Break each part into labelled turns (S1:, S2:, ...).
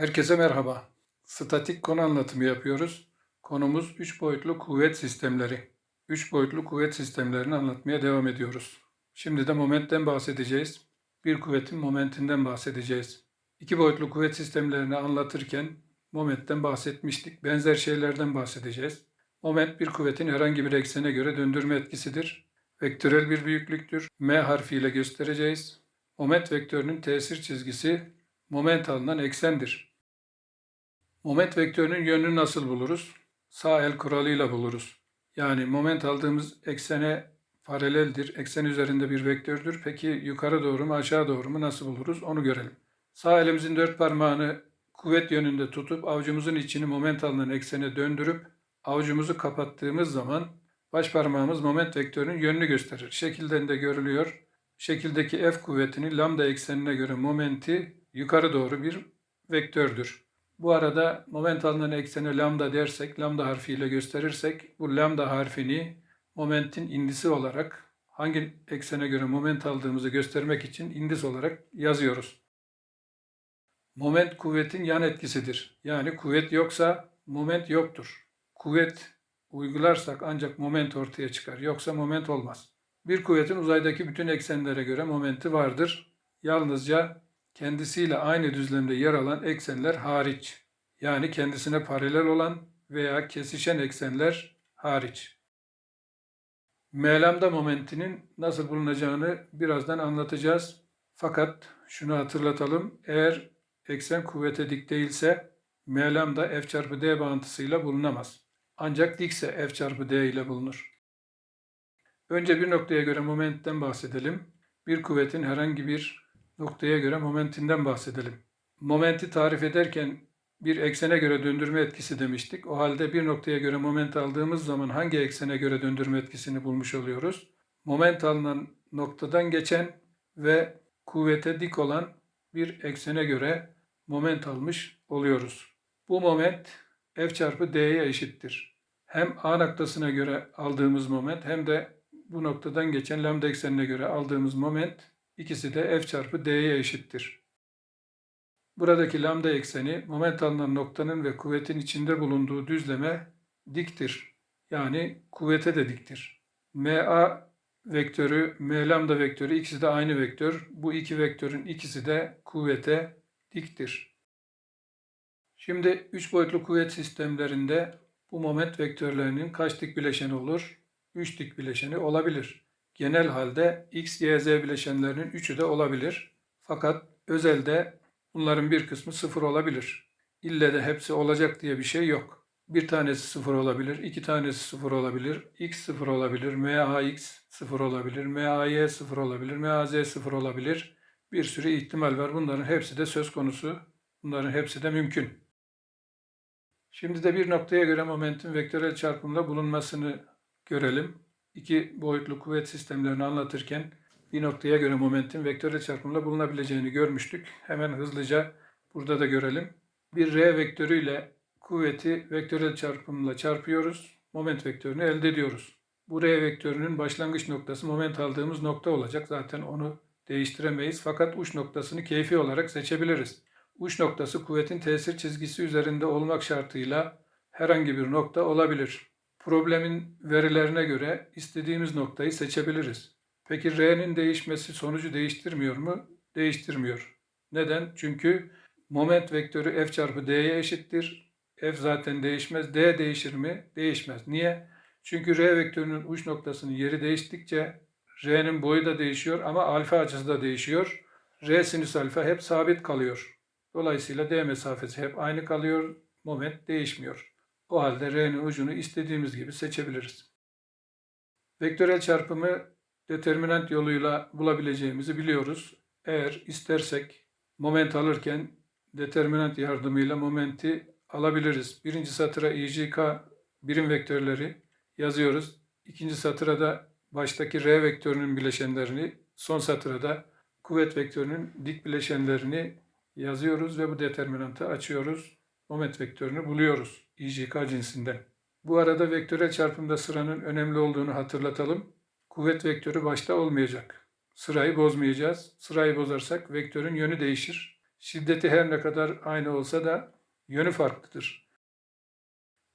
S1: Herkese merhaba. Statik konu anlatımı yapıyoruz. Konumuz 3 boyutlu kuvvet sistemleri. 3 boyutlu kuvvet sistemlerini anlatmaya devam ediyoruz. Şimdi de momentten bahsedeceğiz. Bir kuvvetin momentinden bahsedeceğiz. 2 boyutlu kuvvet sistemlerini anlatırken momentten bahsetmiştik. Benzer şeylerden bahsedeceğiz. Moment bir kuvvetin herhangi bir eksene göre döndürme etkisidir. Vektörel bir büyüklüktür. M harfiyle göstereceğiz. Moment vektörünün tesir çizgisi moment alınan eksendir. Moment vektörünün yönünü nasıl buluruz? Sağ el kuralıyla buluruz. Yani moment aldığımız eksene paraleldir. Eksen üzerinde bir vektördür. Peki yukarı doğru mu aşağı doğru mu nasıl buluruz onu görelim. Sağ elimizin dört parmağını kuvvet yönünde tutup avucumuzun içini moment alınan eksene döndürüp avucumuzu kapattığımız zaman baş parmağımız moment vektörünün yönünü gösterir. Şekilden de görülüyor. Şekildeki F kuvvetinin lambda eksenine göre momenti yukarı doğru bir vektördür. Bu arada moment alınan eksene lambda dersek, lambda harfiyle gösterirsek bu lambda harfini momentin indisi olarak hangi eksene göre moment aldığımızı göstermek için indis olarak yazıyoruz. Moment kuvvetin yan etkisidir. Yani kuvvet yoksa moment yoktur. Kuvvet uygularsak ancak moment ortaya çıkar. Yoksa moment olmaz. Bir kuvvetin uzaydaki bütün eksenlere göre momenti vardır. Yalnızca kendisiyle aynı düzlemde yer alan eksenler hariç. Yani kendisine paralel olan veya kesişen eksenler hariç. M lambda momentinin nasıl bulunacağını birazdan anlatacağız. Fakat şunu hatırlatalım. Eğer eksen kuvvete dik değilse M lambda F çarpı D bağıntısıyla bulunamaz. Ancak dikse F çarpı D ile bulunur. Önce bir noktaya göre momentten bahsedelim. Bir kuvvetin herhangi bir noktaya göre momentinden bahsedelim. Momenti tarif ederken bir eksene göre döndürme etkisi demiştik. O halde bir noktaya göre moment aldığımız zaman hangi eksene göre döndürme etkisini bulmuş oluyoruz? Moment alınan noktadan geçen ve kuvvete dik olan bir eksene göre moment almış oluyoruz. Bu moment F çarpı D'ye eşittir. Hem A noktasına göre aldığımız moment hem de bu noktadan geçen lambda eksenine göre aldığımız moment ikisi de F çarpı D'ye eşittir. Buradaki lambda ekseni moment alınan noktanın ve kuvvetin içinde bulunduğu düzleme diktir. Yani kuvvete de diktir. MA vektörü, M lambda vektörü ikisi de aynı vektör. Bu iki vektörün ikisi de kuvvete diktir. Şimdi üç boyutlu kuvvet sistemlerinde bu moment vektörlerinin kaç dik bileşeni olur? 3 dik bileşeni olabilir. Genel halde x, y, z bileşenlerinin üçü de olabilir. Fakat özelde bunların bir kısmı sıfır olabilir. İlle de hepsi olacak diye bir şey yok. Bir tanesi sıfır olabilir, iki tanesi sıfır olabilir, x sıfır olabilir, max sıfır olabilir, may sıfır olabilir, maz sıfır olabilir. Bir sürü ihtimal var. Bunların hepsi de söz konusu. Bunların hepsi de mümkün. Şimdi de bir noktaya göre momentin vektörel çarpımda bulunmasını görelim. İki boyutlu kuvvet sistemlerini anlatırken bir noktaya göre momentin vektörel çarpımla bulunabileceğini görmüştük. Hemen hızlıca burada da görelim. Bir r vektörüyle kuvveti vektörel çarpımla çarpıyoruz. Moment vektörünü elde ediyoruz. Bu r vektörünün başlangıç noktası moment aldığımız nokta olacak. Zaten onu değiştiremeyiz. Fakat uç noktasını keyfi olarak seçebiliriz. Uç noktası kuvvetin tesir çizgisi üzerinde olmak şartıyla herhangi bir nokta olabilir. Problemin verilerine göre istediğimiz noktayı seçebiliriz. Peki R'nin değişmesi sonucu değiştirmiyor mu? Değiştirmiyor. Neden? Çünkü moment vektörü F çarpı D'ye eşittir. F zaten değişmez. D değişir mi? Değişmez. Niye? Çünkü R vektörünün uç noktasının yeri değiştikçe R'nin boyu da değişiyor ama alfa açısı da değişiyor. R sinüs alfa hep sabit kalıyor. Dolayısıyla D mesafesi hep aynı kalıyor. Moment değişmiyor. O halde R'nin ucunu istediğimiz gibi seçebiliriz. Vektörel çarpımı determinant yoluyla bulabileceğimizi biliyoruz. Eğer istersek moment alırken determinant yardımıyla momenti alabiliriz. Birinci satıra IJK birim vektörleri yazıyoruz. İkinci satıra da baştaki R vektörünün bileşenlerini, son satıra da kuvvet vektörünün dik bileşenlerini yazıyoruz ve bu determinantı açıyoruz. Moment vektörünü buluyoruz. IJK cinsinden. Bu arada vektörel çarpımda sıranın önemli olduğunu hatırlatalım. Kuvvet vektörü başta olmayacak. Sırayı bozmayacağız. Sırayı bozarsak vektörün yönü değişir. Şiddeti her ne kadar aynı olsa da yönü farklıdır.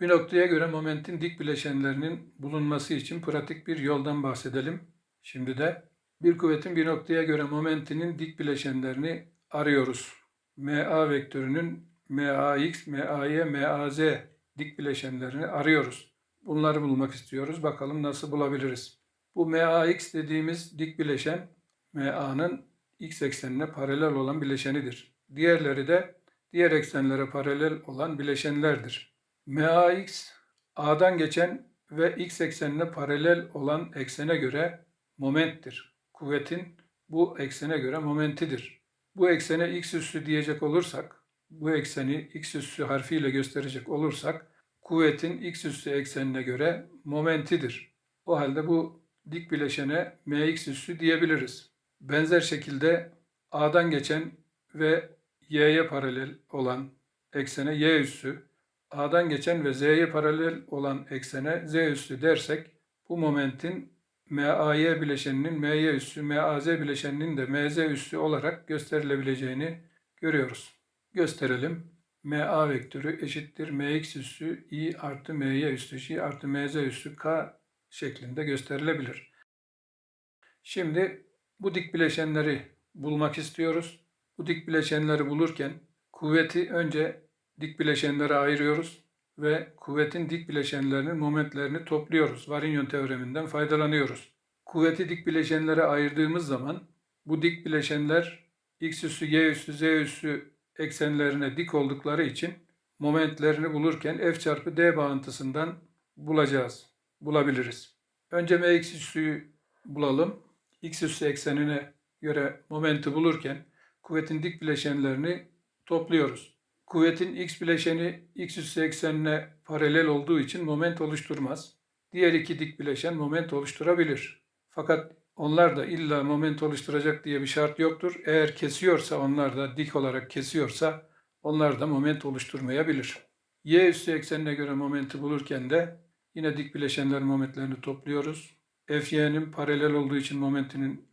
S1: Bir noktaya göre momentin dik bileşenlerinin bulunması için pratik bir yoldan bahsedelim. Şimdi de bir kuvvetin bir noktaya göre momentinin dik bileşenlerini arıyoruz. MA vektörünün MAX, MAY, MAZ dik bileşenlerini arıyoruz. Bunları bulmak istiyoruz. Bakalım nasıl bulabiliriz. Bu MAX dediğimiz dik bileşen MA'nın x eksenine paralel olan bileşenidir. Diğerleri de diğer eksenlere paralel olan bileşenlerdir. MAX A'dan geçen ve x eksenine paralel olan eksene göre momenttir. Kuvvetin bu eksene göre momentidir. Bu eksene x üssü diyecek olursak, bu ekseni x üssü harfiyle gösterecek olursak, kuvvetin x üssü eksenine göre momentidir. O halde bu dik bileşene mx üssü diyebiliriz. Benzer şekilde A'dan geçen ve y'ye paralel olan eksene y üssü, A'dan geçen ve z'ye paralel olan eksene z üssü dersek bu momentin MAY bileşeninin MY üssü, MAZ bileşeninin de MZ üssü olarak gösterilebileceğini görüyoruz. Gösterelim. MA vektörü eşittir MX üssü I artı MY üssü J artı MZ üssü K şeklinde gösterilebilir. Şimdi bu dik bileşenleri bulmak istiyoruz. Bu dik bileşenleri bulurken kuvveti önce dik bileşenlere ayırıyoruz ve kuvvetin dik bileşenlerinin momentlerini topluyoruz. Varinyon teoreminden faydalanıyoruz. Kuvveti dik bileşenlere ayırdığımız zaman bu dik bileşenler x üssü, y üssü, z üssü eksenlerine dik oldukları için momentlerini bulurken f çarpı d bağıntısından bulacağız, bulabiliriz. Önce mx üssüyü bulalım. x üssü eksenine göre momenti bulurken kuvvetin dik bileşenlerini topluyoruz. Kuvvetin x bileşeni x üssü eksenine paralel olduğu için moment oluşturmaz. Diğer iki dik bileşen moment oluşturabilir. Fakat onlar da illa moment oluşturacak diye bir şart yoktur. Eğer kesiyorsa onlar da dik olarak kesiyorsa onlar da moment oluşturmayabilir. Y üssü eksenine göre momenti bulurken de yine dik bileşenlerin momentlerini topluyoruz. Fy'nin paralel olduğu için momentinin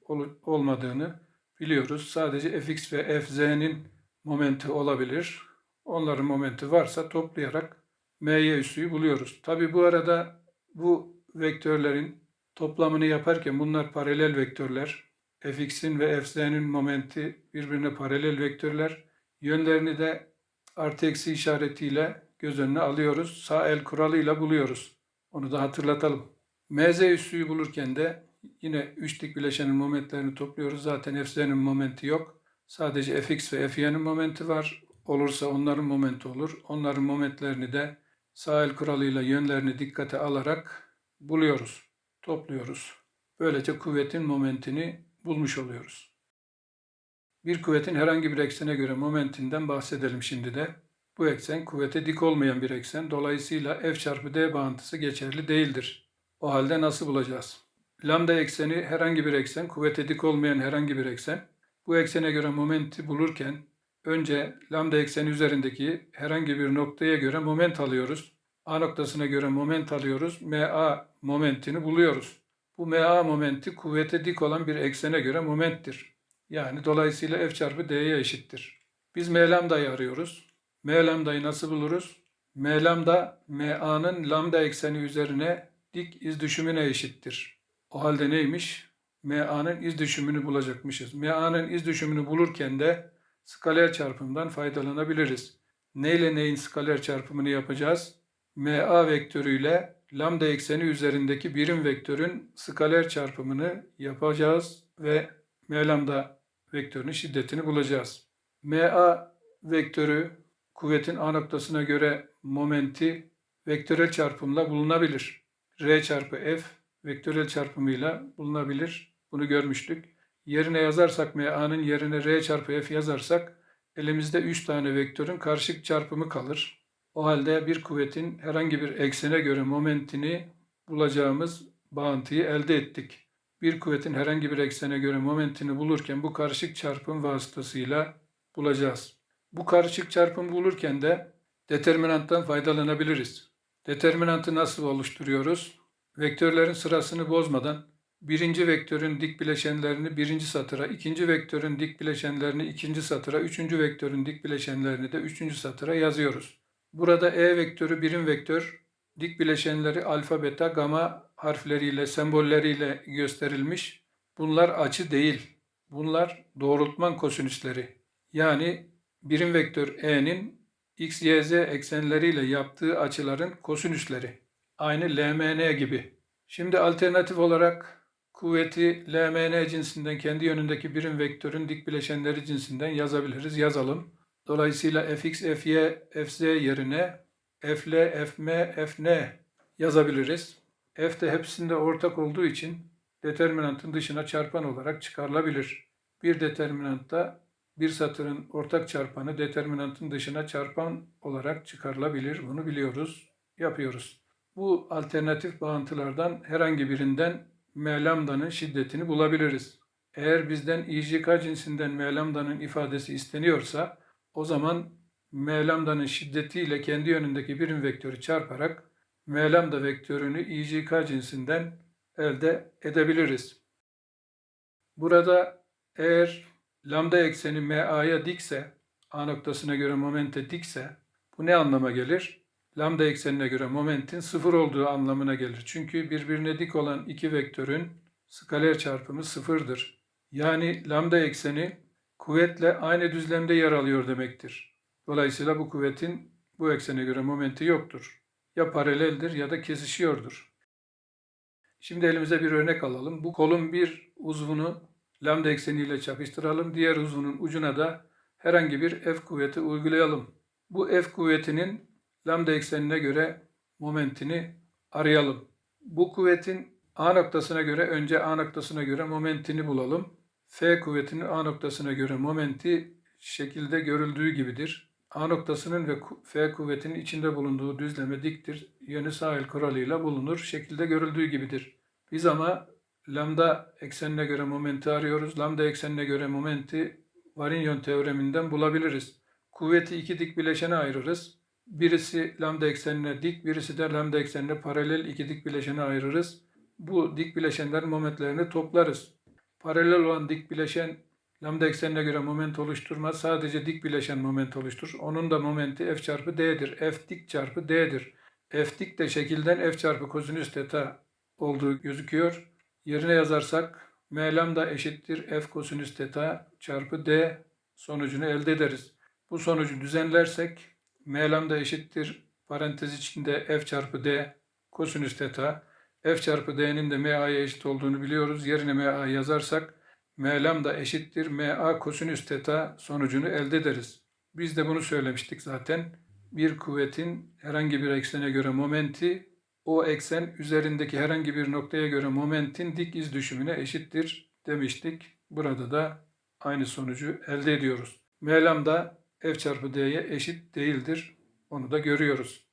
S1: olmadığını biliyoruz. Sadece Fx ve Fz'nin momenti olabilir. Onların momenti varsa toplayarak MY üssüyü buluyoruz. Tabi bu arada bu vektörlerin toplamını yaparken bunlar paralel vektörler. Fx'in ve Fz'nin momenti birbirine paralel vektörler. Yönlerini de artı eksi işaretiyle göz önüne alıyoruz. Sağ el kuralıyla buluyoruz. Onu da hatırlatalım. Mz üssüyü bulurken de yine üç dik bileşenin momentlerini topluyoruz. Zaten Fz'nin momenti yok. Sadece Fx ve Fy'nin momenti var olursa onların momenti olur. Onların momentlerini de sağ el kuralıyla yönlerini dikkate alarak buluyoruz, topluyoruz. Böylece kuvvetin momentini bulmuş oluyoruz. Bir kuvvetin herhangi bir eksene göre momentinden bahsedelim şimdi de. Bu eksen kuvvete dik olmayan bir eksen. Dolayısıyla F çarpı D bağıntısı geçerli değildir. O halde nasıl bulacağız? Lambda ekseni herhangi bir eksen, kuvvete dik olmayan herhangi bir eksen. Bu eksene göre momenti bulurken Önce lambda ekseni üzerindeki herhangi bir noktaya göre moment alıyoruz. A noktasına göre moment alıyoruz. MA momentini buluyoruz. Bu MA momenti kuvvete dik olan bir eksene göre momenttir. Yani dolayısıyla F çarpı D'ye eşittir. Biz M lambdayı arıyoruz. M lambdayı nasıl buluruz? M lambda MA'nın lambda ekseni üzerine dik iz düşümüne eşittir. O halde neymiş? MA'nın iz düşümünü bulacakmışız. MA'nın iz düşümünü bulurken de skaler çarpımdan faydalanabiliriz. Ne ile neyin skaler çarpımını yapacağız? MA vektörüyle lambda ekseni üzerindeki birim vektörün skaler çarpımını yapacağız ve M lambda vektörünün şiddetini bulacağız. MA vektörü kuvvetin A noktasına göre momenti vektörel çarpımla bulunabilir. R çarpı F vektörel çarpımıyla bulunabilir. Bunu görmüştük yerine yazarsak MA'nın yerine R çarpı F yazarsak elimizde 3 tane vektörün karşılık çarpımı kalır. O halde bir kuvvetin herhangi bir eksene göre momentini bulacağımız bağıntıyı elde ettik. Bir kuvvetin herhangi bir eksene göre momentini bulurken bu karışık çarpım vasıtasıyla bulacağız. Bu karışık çarpım bulurken de determinanttan faydalanabiliriz. Determinantı nasıl oluşturuyoruz? Vektörlerin sırasını bozmadan birinci vektörün dik bileşenlerini birinci satıra, ikinci vektörün dik bileşenlerini ikinci satıra, üçüncü vektörün dik bileşenlerini de üçüncü satıra yazıyoruz. Burada E vektörü birim vektör, dik bileşenleri alfa, beta, gama harfleriyle, sembolleriyle gösterilmiş. Bunlar açı değil. Bunlar doğrultman kosinüsleri. Yani birim vektör E'nin x, y, z eksenleriyle yaptığı açıların kosinüsleri. Aynı LMN gibi. Şimdi alternatif olarak kuvveti LMN cinsinden kendi yönündeki birim vektörün dik bileşenleri cinsinden yazabiliriz. Yazalım. Dolayısıyla fx, fy, fz yerine fl, fm, fn yazabiliriz. F de hepsinde ortak olduğu için determinantın dışına çarpan olarak çıkarılabilir. Bir determinantta bir satırın ortak çarpanı determinantın dışına çarpan olarak çıkarılabilir. Bunu biliyoruz, yapıyoruz. Bu alternatif bağıntılardan herhangi birinden m lambdanın şiddetini bulabiliriz. Eğer bizden IJK cinsinden m lambdanın ifadesi isteniyorsa o zaman m lambdanın şiddetiyle kendi yönündeki birim vektörü çarparak m lambda vektörünü IJK cinsinden elde edebiliriz. Burada eğer lambda ekseni MA'ya dikse, A noktasına göre momente dikse bu ne anlama gelir? Lambda eksenine göre momentin sıfır olduğu anlamına gelir. Çünkü birbirine dik olan iki vektörün skaler çarpımı sıfırdır. Yani lambda ekseni kuvvetle aynı düzlemde yer alıyor demektir. Dolayısıyla bu kuvvetin bu eksene göre momenti yoktur. Ya paraleldir ya da kesişiyordur. Şimdi elimize bir örnek alalım. Bu kolun bir uzvunu lambda ekseniyle çakıştıralım. Diğer uzvunun ucuna da herhangi bir F kuvveti uygulayalım. Bu F kuvvetinin lambda eksenine göre momentini arayalım. Bu kuvvetin A noktasına göre önce A noktasına göre momentini bulalım. F kuvvetinin A noktasına göre momenti şekilde görüldüğü gibidir. A noktasının ve F kuvvetinin içinde bulunduğu düzleme diktir. Yönü sahil kuralıyla bulunur. Şekilde görüldüğü gibidir. Biz ama lambda eksenine göre momenti arıyoruz. Lambda eksenine göre momenti Varignon teoreminden bulabiliriz. Kuvveti iki dik bileşene ayırırız. Birisi lambda eksenine dik, birisi de lambda eksenine paralel iki dik bileşene ayırırız. Bu dik bileşenlerin momentlerini toplarız. Paralel olan dik bileşen lambda eksenine göre moment oluşturmaz. Sadece dik bileşen moment oluşturur. Onun da momenti f çarpı d'dir. f dik çarpı d'dir. f dik de şekilden f çarpı kosinüs teta olduğu gözüküyor. Yerine yazarsak m lambda eşittir f kosinüs teta çarpı d sonucunu elde ederiz. Bu sonucu düzenlersek m lambda eşittir parantez içinde f çarpı d kosinüs teta f çarpı d'nin de ma'ya eşit olduğunu biliyoruz. Yerine ma yazarsak m lambda eşittir ma kosinüs teta sonucunu elde ederiz. Biz de bunu söylemiştik zaten. Bir kuvvetin herhangi bir eksene göre momenti o eksen üzerindeki herhangi bir noktaya göre momentin dik iz düşümüne eşittir demiştik. Burada da aynı sonucu elde ediyoruz. M lambda f çarpı d'ye eşit değildir. Onu da görüyoruz.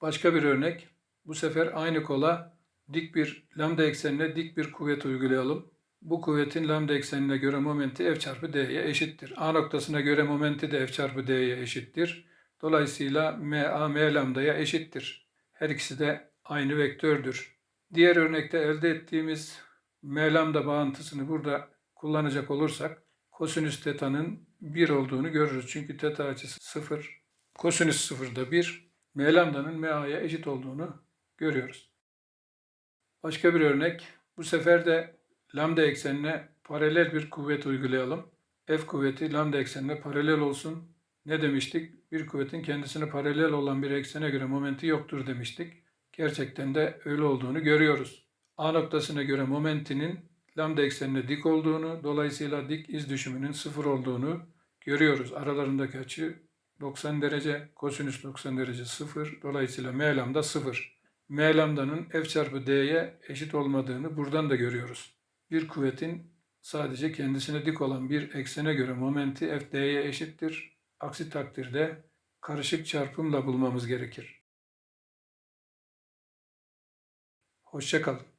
S1: Başka bir örnek. Bu sefer aynı kola dik bir lambda eksenine dik bir kuvvet uygulayalım. Bu kuvvetin lambda eksenine göre momenti f çarpı d'ye eşittir. A noktasına göre momenti de f çarpı d'ye eşittir. Dolayısıyla MA M lambdaya eşittir. Her ikisi de aynı vektördür. Diğer örnekte elde ettiğimiz M lambda bağıntısını burada kullanacak olursak kosinüs teta'nın 1 olduğunu görürüz. Çünkü teta açısı 0. Kosinüs 0'da 1. M lambdanın MA'ya eşit olduğunu görüyoruz. Başka bir örnek. Bu sefer de lambda eksenine paralel bir kuvvet uygulayalım. F kuvveti lambda eksenine paralel olsun. Ne demiştik? Bir kuvvetin kendisine paralel olan bir eksene göre momenti yoktur demiştik. Gerçekten de öyle olduğunu görüyoruz. A noktasına göre momentinin lambda eksenine dik olduğunu, dolayısıyla dik iz düşümünün sıfır olduğunu görüyoruz. Aralarındaki açı 90 derece, kosinüs 90 derece sıfır, dolayısıyla m lambda sıfır. M lambdanın f çarpı d'ye eşit olmadığını buradan da görüyoruz. Bir kuvvetin sadece kendisine dik olan bir eksene göre momenti f d'ye eşittir. Aksi takdirde karışık çarpımla bulmamız gerekir. Hoşçakalın.